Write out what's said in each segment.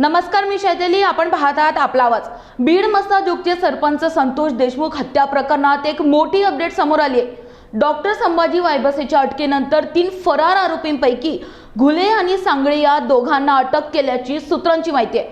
नमस्कार मी शैतली आपण पाहत आहात आपला आवाज बीड मस्ताजोगचे सरपंच संतोष देशमुख हत्या प्रकरणात एक मोठी अपडेट समोर आली आहे डॉक्टर संभाजी वायबसेच्या अटकेनंतर तीन फरार आरोपींपैकी घुले आणि सांगळे या दोघांना अटक केल्याची सूत्रांची माहिती आहे.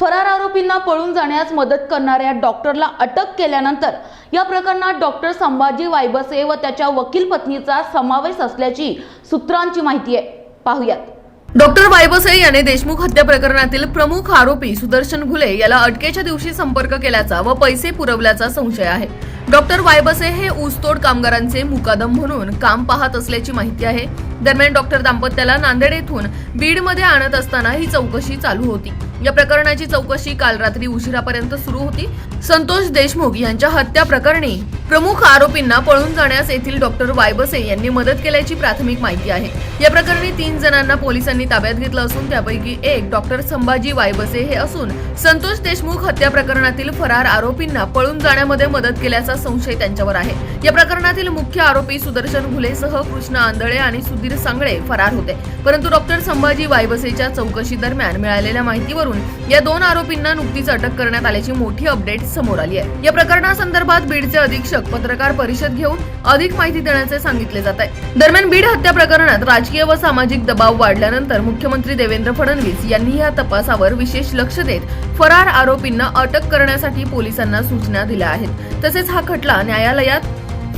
फरार आरोपींना पळून जाण्यास मदत करणाऱ्या डॉक्टरला अटक केल्यानंतर या प्रकरणात डॉक्टर संभाजी वायबसे व त्याच्या वकील पत्नीचा समावेश असल्याची सूत्रांची माहिती आहे. पाहूयात. डॉक्टर वायबसे याने देशमुख हत्या प्रकरणातील प्रमुख आरोपी सुदर्शन घुले याला अटकेच्या दिवशी संपर्क केल्याचा व पैसे पुरवल्याचा संशय आहे. डॉक्टर वायबसे हे ऊसतोड कामगारांचे मुकादम म्हणून काम पाहत असल्याची माहिती आहे. दरम्यान डॉक्टर दाम्पत्याला नांदेड येथून बीडमध्ये आणत असताना ही चौकशी चालू होती. या प्रकरणाची चौकशी काल रात्री उशिरापर्यंत सुरू होती. संतोष देशमुख यांच्या हत्या प्रकरणी प्रमुख आरोपींना पळून जाण्यास येथील डॉक्टर वायबसे यांनी मदत केल्याची प्राथमिक माहिती आहे. या प्रकरणी तीन जणांना पोलिसांनी ताब्यात घेतलं असून त्यापैकी एक डॉक्टर संभाजी वायबसे हे असून संतोष देशमुख हत्या प्रकरणातील फरार आरोपींना पळून जाण्यामध्ये मदत केल्याचा संशय त्यांच्यावर आहे. या प्रकरणातील मुख्य आरोपी सुदर्शन घुलेसह कृष्ण आंधळे आणि सुधीर सांगळे फरार होते. परंतु डॉक्टर संभाजी वायबसेच्या चौकशी दरम्यान मिळालेल्या माहितीवरून या दोन आरोपींना नुकतीच अटक करण्यात आल्याची मोठी अपडेट समोर आली आहे. या प्रकरणासंदर्भात बीडचे अधीक्षक पत्रकार परिषद घेऊन अधिक माहिती देण्याचे सांगितले जात आहे. दरम्यान बीड हत्या प्रकरणात राजकीय व सामाजिक दबाव वाढल्यानंतर मुख्यमंत्री देवेंद्र फडणवीस यांनी या तपासावर विशेष लक्ष देत फरार आरोपींना अटक करण्यासाठी पोलिसांना सूचना दिल्या आहेत. तसेच हा खटला न्यायालयात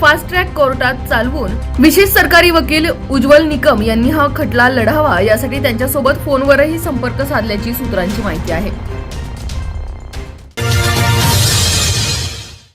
फास्ट ट्रॅक कोर्टात चालवून विशेष सरकारी वकील उज्ज्वल निकम यांनी हा खटला लढावा. यासाठी त्यांच्यासोबत फोनवरही संपर्क साधल्याची सूत्रांची माहिती आहे.